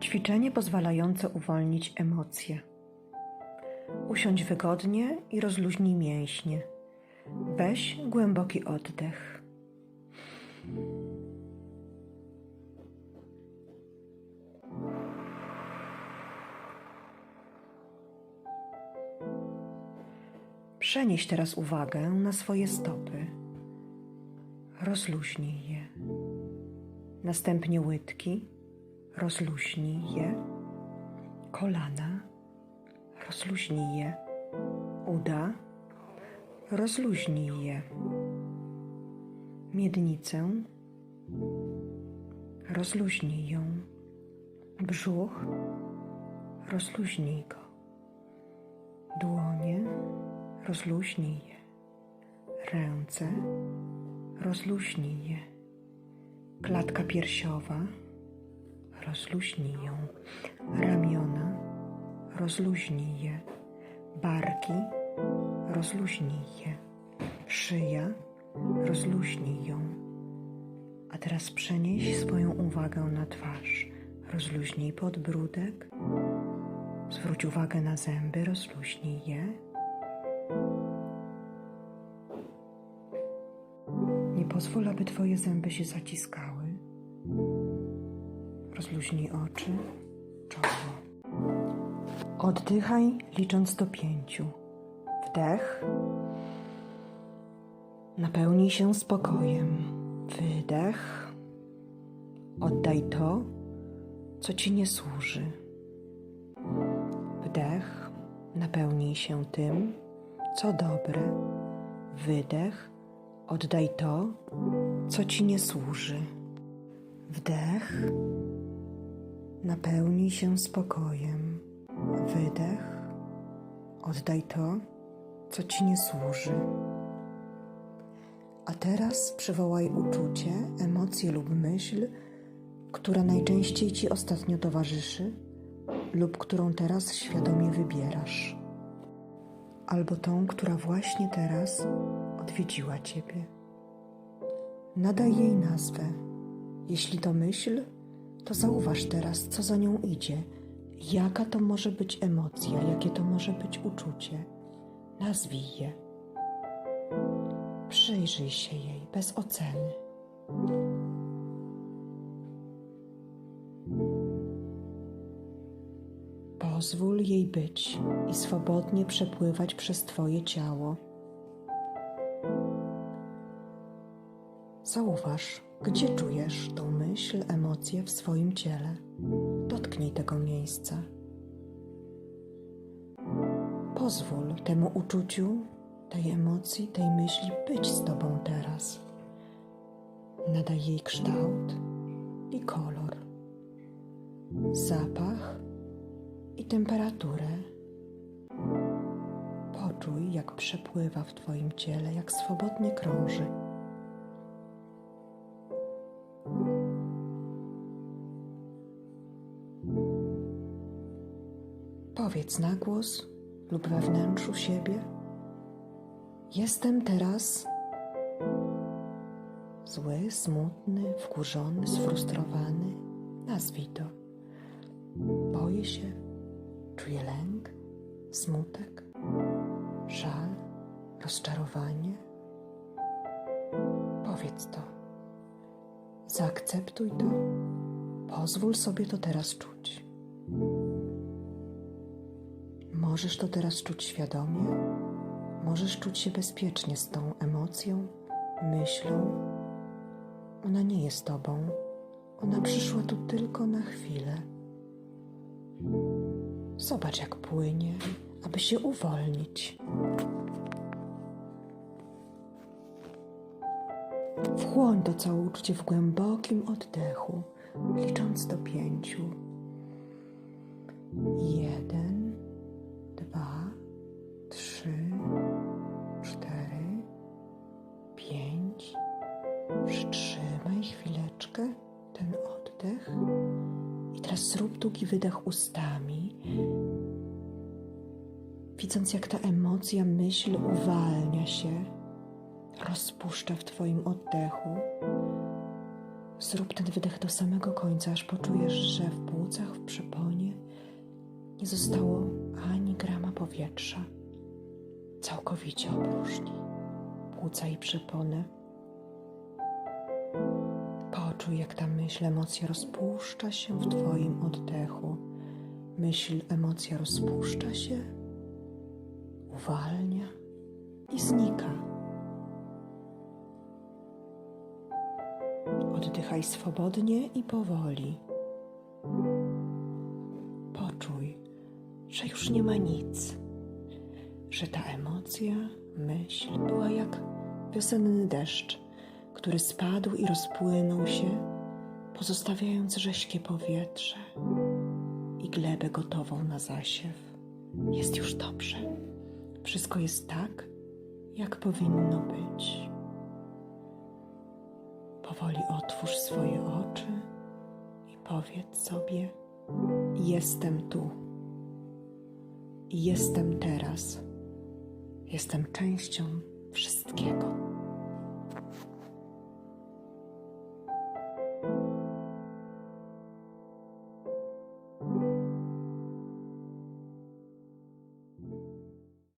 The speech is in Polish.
Ćwiczenie pozwalające uwolnić emocje. Usiądź wygodnie i rozluźnij mięśnie. Weź głęboki oddech. Przenieś teraz uwagę na swoje stopy. Rozluźnij je. Następnie łydki. Rozluźnij je. Kolana. Rozluźnij je. Uda. Rozluźnij je. Miednicę. Rozluźnij ją. Brzuch. Rozluźnij go. Dłonie. Rozluźnij je. Ręce. Rozluźnij je. Klatka piersiowa. Rozluźnij ją. Ramiona. Rozluźnij je. Barki. Rozluźnij je. Szyja. Rozluźnij ją. A teraz przenieś swoją uwagę na twarz. Rozluźnij podbródek. Zwróć uwagę na zęby, rozluźnij je. Nie pozwól, aby Twoje zęby się zaciskały. Rozluźnij oczy, czoło. Oddychaj licząc do pięciu. Wdech. Napełnij się spokojem. Wydech. Oddaj to, co ci nie służy. Wdech. Napełnij się tym, co dobre. Wydech. Oddaj to, co ci nie służy. Wdech. Napełnij się spokojem. Wydech. Oddaj to, co ci nie służy. A teraz przywołaj uczucie, emocję lub myśl, która najczęściej ci ostatnio towarzyszy lub którą teraz świadomie wybierasz, albo tą, która właśnie teraz odwiedziła ciebie. Nadaj jej nazwę. Jeśli to myśl, to zauważ teraz, co za nią idzie, jaka to może być emocja, jakie to może być uczucie. Nazwij je. Przyjrzyj się jej bez oceny. Pozwól jej być i swobodnie przepływać przez Twoje ciało. Zauważ, gdzie czujesz tą myśl, emocję w swoim ciele. Dotknij tego miejsca. Pozwól temu uczuciu, tej emocji, tej myśli być z Tobą teraz. Nadaj jej kształt i kolor, zapach i temperaturę. Poczuj, jak przepływa w Twoim ciele, jak swobodnie krąży. Powiedz na głos lub we wnętrzu siebie: Jestem teraz zły, smutny, wkurzony, sfrustrowany. Nazwij to. Boję się, czuję lęk, smutek, żal, rozczarowanie. Powiedz to. Zaakceptuj to. Pozwól sobie to teraz czuć. Możesz to teraz czuć świadomie, możesz czuć się bezpiecznie z tą emocją, myślą. Ona nie jest tobą, ona przyszła tu tylko na chwilę. Zobacz, jak płynie, aby się uwolnić. Wchłoń to całe uczucie w głębokim oddechu, licząc do pięciu. Jeden, długi wydech ustami, widząc jak ta emocja, myśl uwalnia się, rozpuszcza w Twoim oddechu. Zrób ten wydech do samego końca, aż poczujesz, że w płuc płucach, w przeponie nie zostało ani grama powietrza. Całkowicie opróżni płuca i przepony. Poczuj, jak ta myśl, emocja rozpuszcza się w Twoim oddechu. Myśl, emocja rozpuszcza się, uwalnia i znika. Oddychaj swobodnie i powoli. Poczuj, że już nie ma nic, że ta emocja, myśl była jak wiosenny deszcz, który spadł i rozpłynął się, pozostawiając rześkie powietrze i glebę gotową na zasiew. Jest już dobrze. Wszystko jest tak, jak powinno być. Powoli otwórz swoje oczy i powiedz sobie: Jestem tu. Jestem teraz. Jestem częścią wszystkiego.